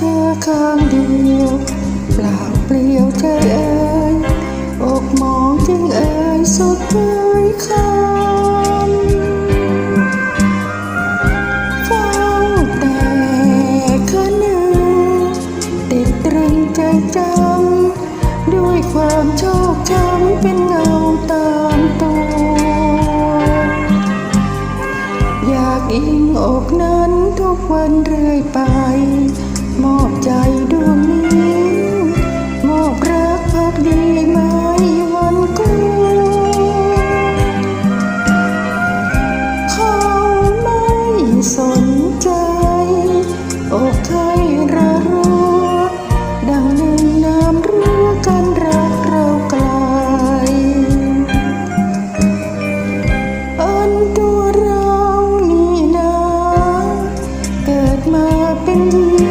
เธอข้างเดียวเปล่าเปลี่ยวใจเอ่ยอกมองจึงเอ่ยสุดท้ายคำเฝ้าแต่คะนึงติดตรึงใจจำด้วยความโชคช้ำเป็นเงาตามตัว อยากอิงอกนั้นทุกวันเรื่อยไป อบใจดวงนี้ มอบรักพักดีไม่วันกลัวเขาไม่สนใจอกใครระรัวดังหนึ่งน้ำรั้กันรักเราไกลอันตัวเรานี่นะเกิดมาเป็นห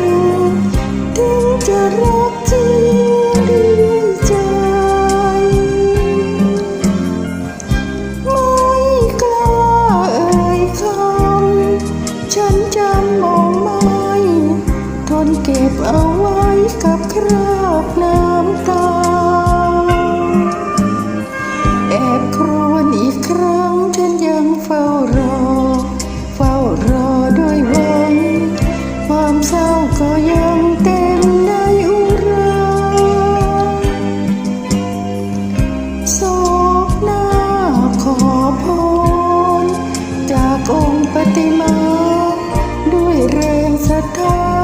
ศรัทธา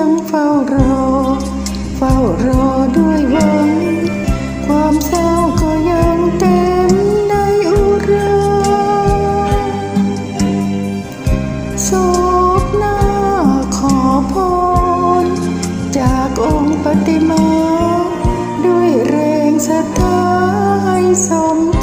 ังเฝ้ารอ เฝ้ารอด้วยหวัง ความเศร้าก็ยังเต็มในอุราโศกหน้าขอพร จากองค์ปฏิมา ด้วยแรงศรัทธาให้สม